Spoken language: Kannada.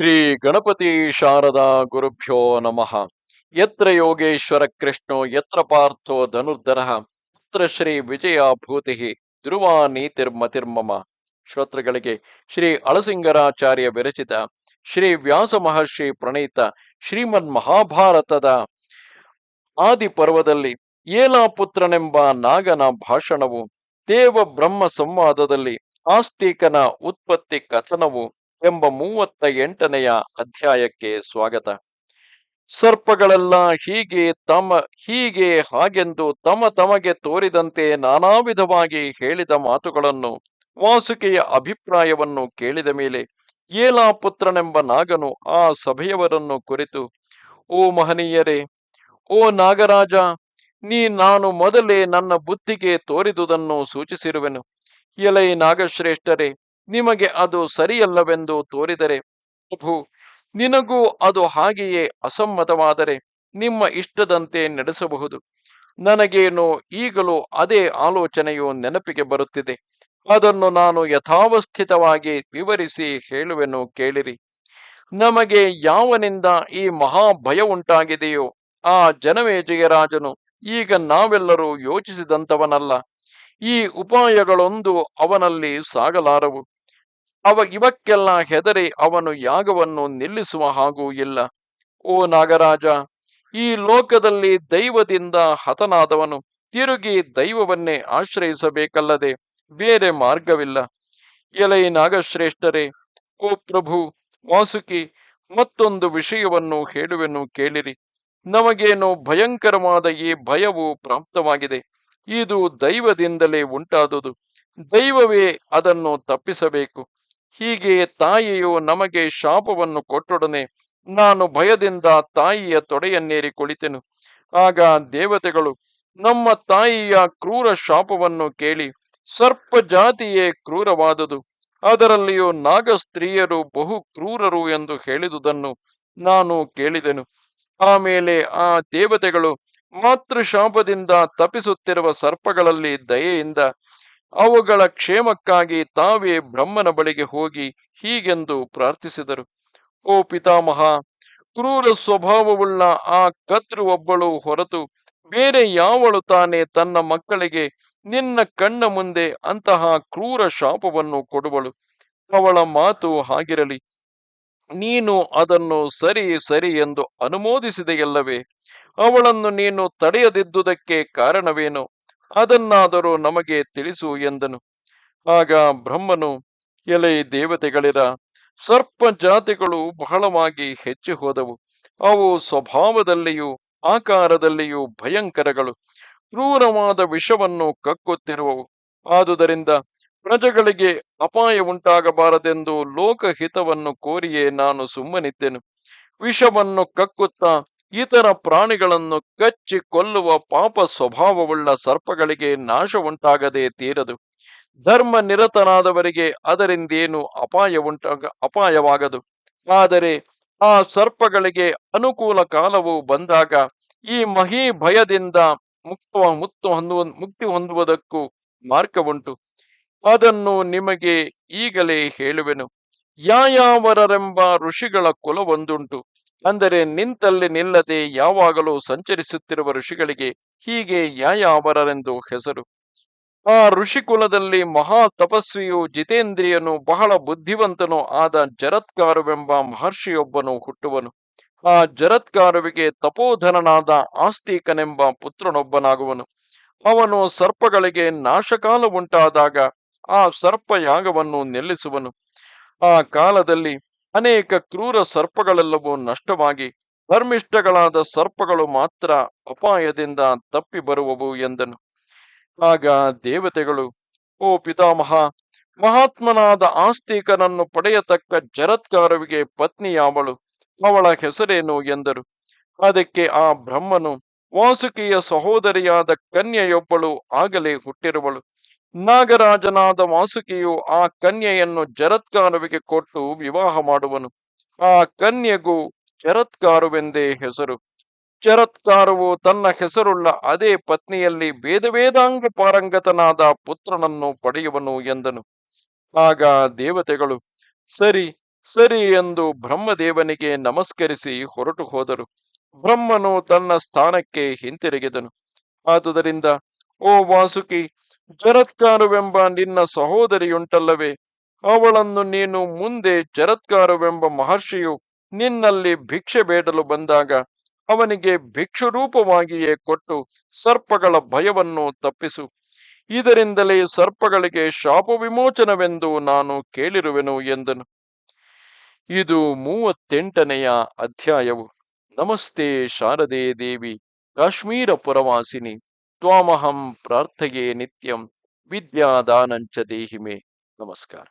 ಶ್ರೀ ಗಣಪತಿ ಶಾರದಾ ಗುರುಭ್ಯೋ ನಮಃ. ಯತ್ರ ಯೋಗೇಶ್ವರ ಕೃಷ್ಣೋ, ಯತ್ರ ಪಾರ್ಥೋ ಧನುರ್ಧರ ಅತ್ರ ಶ್ರೀ ವಿಜಯ ಭೂತಿ, ಧ್ರುವ ನೀತಿರ್ಮತಿರ್ಮಮ ಶ್ರೋತೃಗಳಿಗೆ ಶ್ರೀ ಅಳಸಿಂಗರಾಚಾರ್ಯ ವಿರಚಿತ ಶ್ರೀ ವ್ಯಾಸ ಮಹರ್ಷಿ ಪ್ರಣೀತ ಶ್ರೀಮನ್ ಮಹಾಭಾರತದ ಆದಿ ಪರ್ವದಲ್ಲಿ ಏಲಾಪುತ್ರನೆಂಬ ನಾಗನ ಭಾಷಣವು, ದೇವ ಬ್ರಹ್ಮ ಸಂವಾದದಲ್ಲಿ ಆಸ್ತಿಕನ ಉತ್ಪತ್ತಿ ಕಥನವು ಎಂಬ ಮೂವತ್ತ ಎಂಟನೆಯ ಅಧ್ಯಾಯಕ್ಕೆ ಸ್ವಾಗತ. ಸರ್ಪಗಳೆಲ್ಲ ಹೀಗೆ ತಮ್ಮ ಹೀಗೆ ಹಾಗೆಂದು ತಮ್ಮ ತಮಗೆ ತೋರಿದಂತೆ ನಾನಾ ವಿಧವಾಗಿ ಹೇಳಿದ ಮಾತುಗಳನ್ನು ವಾಸುಕೆಯ ಅಭಿಪ್ರಾಯವನ್ನು ಕೇಳಿದ ಮೇಲೆ ಏಲಾ ಪುತ್ರನೆಂಬ ನಾಗನು ಆ ಸಭೆಯವರನ್ನು ಕುರಿತು, ಓ ಮಹನೀಯರೇ, ಓ ನಾಗರಾಜ, ನೀ ನಾನು ಮೊದಲೇ ನನ್ನ ಬುದ್ಧಿಗೆ ತೋರಿದುದನ್ನು ಸೂಚಿಸಿರುವೆನು. ಎಲೈ ನಾಗಶ್ರೇಷ್ಠರೇ ನಿಮಗೆ ಅದು ಸರಿಯಲ್ಲವೆಂದು ತೋರಿದರೆ ಪ್ರಭು, ನಿನಗೂ ಅದು ಹಾಗೆಯೇ ಅಸಮ್ಮತವಾದರೆ ನಿಮ್ಮ ಇಷ್ಟದಂತೆ ನಡೆಸಬಹುದು. ನನಗೇನು ಈಗಲೂ ಅದೇ ಆಲೋಚನೆಯು ನೆನಪಿಗೆ ಬರುತ್ತಿದೆ. ಅದನ್ನು ನಾನು ಯಥಾವಸ್ಥಿತವಾಗಿ ವಿವರಿಸಿ ಹೇಳುವೆನು ಕೇಳಿರಿ. ನಮಗೆ ಯಾವನಿಂದ ಈ ಮಹಾಭಯ ಉಂಟಾಗಿದೆಯೋ ಆ ಜನಮೇಜಯರಾಜನು ಈಗ ನಾವೆಲ್ಲರೂ ಯೋಚಿಸಿದಂತವನಲ್ಲ ಈ ಉಪಾಯಗಳೊಂದು ಅವನಲ್ಲಿ ಸಾಗಲಾರವು. ಅವ ಇವಕ್ಕೆಲ್ಲ ಹೆದರಿ ಅವನು ಯಾಗವನ್ನು ನಿಲ್ಲಿಸುವ ಹಾಗೂ ಇಲ್ಲ. ಓ ನಾಗರಾಜ, ಈ ಲೋಕದಲ್ಲಿ ದೈವದಿಂದ ಹತನಾದವನು ತಿರುಗಿ ದೈವವನ್ನೇ ಆಶ್ರಯಿಸಬೇಕಲ್ಲದೆ ಬೇರೆ ಮಾರ್ಗವಿಲ್ಲ. ಎಲೈ ನಾಗಶ್ರೇಷ್ಠರೇ, ಓ ಪ್ರಭು, ವಾಸುಕಿ, ಮತ್ತೊಂದು ವಿಷಯವನ್ನು ಹೇಳುವೆನು ಕೇಳಿರಿ. ನಮಗೇನು ಭಯಂಕರವಾದ ಈ ಭಯವು ಪ್ರಾಪ್ತವಾಗಿದೆ. ಇದು ದೈವದಿಂದಲೇ ಉಂಟಾದುದು. ದೈವವೇ ಅದನ್ನು ತಪ್ಪಿಸಬೇಕು. ಹೀಗೆ ತಾಯಿಯು ನಮಗೆ ಶಾಪವನ್ನು ಕೊಟ್ಟೊಡನೆ ನಾನು ಭಯದಿಂದ ತಾಯಿಯ ತೊಡೆಯನ್ನೇರಿ ಕುಳಿತೆನು. ಆಗ ದೇವತೆಗಳು ನಮ್ಮ ತಾಯಿಯ ಕ್ರೂರ ಶಾಪವನ್ನು ಕೇಳಿ ಸರ್ಪ ಜಾತಿಯೇ ಕ್ರೂರವಾದುದು, ಅದರಲ್ಲಿಯೂ ನಾಗ ಸ್ತ್ರೀಯರು ಬಹು ಕ್ರೂರರು ಎಂದು ಹೇಳಿದುದನ್ನು ನಾನು ಕೇಳಿದೆನು. ಆಮೇಲೆ ಆ ದೇವತೆಗಳು ಮಾತೃಶಾಪದಿಂದ ತಪಿಸುತ್ತಿರುವ ಸರ್ಪಗಳಲ್ಲಿ ದಯೆಯಿಂದ ಅವುಗಳ ಕ್ಷೇಮಕ್ಕಾಗಿ ತಾವೇ ಬ್ರಹ್ಮನ ಬಳಿಗೆ ಹೋಗಿ ಹೀಗೆಂದು ಪ್ರಾರ್ಥಿಸಿದರು. ಓ ಪಿತಾಮಹ, ಕ್ರೂರ ಸ್ವಭಾವವುಳ್ಳ ಆ ಕತ್ರು ಒಬ್ಬಳು ಹೊರತು ಬೇರೆ ಯಾವಳು ತಾನೇ ತನ್ನ ಮಕ್ಕಳಿಗೆ ನಿನ್ನ ಕಣ್ಣ ಮುಂದೆ ಅಂತಹ ಕ್ರೂರ ಶಾಪವನ್ನು ಕೊಡುವಳು? ಅವಳ ಮಾತು ಹಾಗಿರಲಿ. ನೀನು ಅದನ್ನು ಸರಿ ಸರಿ ಎಂದು ಅನುಮೋದಿಸಿದೆಯಲ್ಲವೇ? ಅವಳನ್ನು ನೀನು ತಡೆಯದಿದ್ದುದಕ್ಕೆ ಕಾರಣವೇನು? ಅದನ್ನಾದರೂ ನಮಗೆ ತಿಳಿಸು ಎಂದನು. ಆಗ ಬ್ರಹ್ಮನು, ಎಲೆ ದೇವತೆಗಳಿರ ಸರ್ಪ ಜಾತಿಗಳು ಬಹಳವಾಗಿ ಹೆಚ್ಚು ಹೋದವು. ಅವು ಸ್ವಭಾವದಲ್ಲಿಯೂ ಆಕಾರದಲ್ಲಿಯೂ ಭಯಂಕರಗಳು. ಕ್ರೂರವಾದ ವಿಷವನ್ನು ಕಕ್ಕುತ್ತಿರುವವು. ಆದುದರಿಂದ ಪ್ರಜೆಗಳಿಗೆ ಅಪಾಯ ಉಂಟಾಗಬಾರದೆಂದು ಲೋಕಹಿತವನ್ನು ಕೋರಿಯೇ ನಾನು ಸುಮ್ಮನಿದ್ದೆನು. ವಿಷವನ್ನು ಕಕ್ಕುತ್ತಾ ಇತರ ಪ್ರಾಣಿಗಳನ್ನು ಕಚ್ಚಿ ಕೊಲ್ಲುವ ಪಾಪ ಸ್ವಭಾವವುಳ್ಳ ಸರ್ಪಗಳಿಗೆ ನಾಶ ಉಂಟಾಗದೆ ತೀರದು. ಧರ್ಮ ನಿರತನಾದವರಿಗೆ ಅದರಿಂದೇನು ಅಪಾಯ ಉಂಟಾಗ ಅಪಾಯವಾಗದು. ಆದರೆ ಆ ಸರ್ಪಗಳಿಗೆ ಅನುಕೂಲ ಕಾಲವು ಬಂದಾಗ ಈ ಮಹಿ ಭಯದಿಂದ ಮುಕ್ತ ಮುಕ್ತ ಹೊಂದುವ, ಮುಕ್ತಿ ಹೊಂದುವುದಕ್ಕೂ ಮಾರ್ಗವುಂಟು. ಅದನ್ನು ನಿಮಗೆ ಈಗಲೇ ಹೇಳುವೆನು. ಯಾಯಾವರರೆಂಬ ಋಷಿಗಳ ಕುಲವೊಂದುಂಟು. ಅಂದರೆ ನಿಂತಲ್ಲಿ ನಿಲ್ಲದೆ ಯಾವಾಗಲೂ ಸಂಚರಿಸುತ್ತಿರುವ ಋಷಿಗಳಿಗೆ ಹೀಗೆ ಯಾಯಾವರರೆಂದು ಹೆಸರು. ಆ ಋಷಿಕುಲದಲ್ಲಿ ಮಹಾ ತಪಸ್ವಿಯು ಜಿತೇಂದ್ರಿಯನು ಬಹಳ ಬುದ್ಧಿವಂತನು ಆದ ಜರತ್ಕಾರುವೆಂಬ ಮಹರ್ಷಿಯೊಬ್ಬನು ಹುಟ್ಟುವನು. ಆ ಜರತ್ಕಾರುವಿಗೆ ತಪೋಧನನಾದ ಆಸ್ತಿಕನೆಂಬ ಪುತ್ರನೊಬ್ಬನಾಗುವನು. ಅವನು ಸರ್ಪಗಳಿಗೆ ನಾಶಕಾಲ ಉಂಟಾದಾಗ ಆ ಸರ್ಪ ಯಾಗವನ್ನು ನಿಲ್ಲಿಸುವನು. ಆ ಕಾಲದಲ್ಲಿ ಅನೇಕ ಕ್ರೂರ ಸರ್ಪಗಳೆಲ್ಲವೂ ನಷ್ಟವಾಗಿ ಧರ್ಮಿಷ್ಠಗಳಾದ ಸರ್ಪಗಳು ಮಾತ್ರ ಅಪಾಯದಿಂದ ತಪ್ಪಿ ಬರುವವು ಎಂದನು. ಆಗ ದೇವತೆಗಳು, ಓ ಪಿತಾಮಹ, ಮಹಾತ್ಮನಾದ ಆಸ್ತಿಕನನ್ನು ಪಡೆಯತಕ್ಕ ಜರತ್ಕಾರವಿಗೆ ಪತ್ನಿಯಾವಳು, ಅವಳ ಹೆಸರೇನು ಎಂದರು. ಅದಕ್ಕೆ ಆ ಬ್ರಹ್ಮನು ವಾಸುಕಿಯ ಸಹೋದರಿಯಾದ ಕನ್ಯೆಯೊಬ್ಬಳು ಆಗಲೇ ಹುಟ್ಟಿರುವಳು. ನಾಗರಾಜನಾದ ವಾಸುಕಿಯು ಆ ಕನ್ಯೆಯನ್ನು ಜರತ್ಕಾರುವಿಗೆ ಕೊಟ್ಟು ವಿವಾಹ ಮಾಡುವನು. ಆ ಕನ್ಯೆಗೂ ಜರತ್ಕಾರುವೆಂದೇ ಹೆಸರು. ಚರತ್ಕಾರವು ತನ್ನ ಹೆಸರುಳ್ಳ ಅದೇ ಪತ್ನಿಯಲ್ಲಿ ವೇದವೇದಾಂಗ ಪಾರಂಗತನಾದ ಪುತ್ರನನ್ನು ಪಡೆಯುವನು ಎಂದನು. ಆಗ ದೇವತೆಗಳು, ಸರಿ ಸರಿ ಎಂದು ಬ್ರಹ್ಮದೇವನಿಗೆ ನಮಸ್ಕರಿಸಿ ಹೊರಟು ಹೋದರು ಬ್ರಹ್ಮನು ತನ್ನ ಸ್ಥಾನಕ್ಕೆ ಹಿಂತಿರುಗಿದನು. ಆದುದರಿಂದ ಓ ವಾಸುಕಿ, ಜರತ್ಕಾರವೆಂಬ ನಿನ್ನ ಸಹೋದರಿಯುಂಟಲ್ಲವೇ? ಅವಳನ್ನು ನೀನು ಮುಂದೆ ಜರತ್ಕಾರವೆಂಬ ಮಹರ್ಷಿಯು ನಿನ್ನಲ್ಲಿ ಭಿಕ್ಷೆ ಬೇಡಲು ಬಂದಾಗ ಅವನಿಗೆ ಭಿಕ್ಷುರೂಪವಾಗಿಯೇ ಕೊಟ್ಟು ಸರ್ಪಗಳ ಭಯವನ್ನು ತಪ್ಪಿಸು. ಇದರಿಂದಲೇ ಸರ್ಪಗಳಿಗೆ ಶಾಪ ವಿಮೋಚನವೆಂದು ನಾನು ಕೇಳಿರುವೆನು ಎಂದನು. ಇದು ಮೂವತ್ತೆಂಟನೆಯ ಅಧ್ಯಾಯವು. ನಮಸ್ತೆ ಶಾರದೆ ದೇವಿ, ಕಾಶ್ಮೀರ ಪುರವಾಸಿನಿ. ತ್ವಾಮಹಂ ಪ್ರಾರ್ಥಯೇ ನಿತ್ಯಂ ವಿದ್ಯಾದಾನಂಚ ದೇಹಿಮೆ. ನಮಸ್ಕಾರ.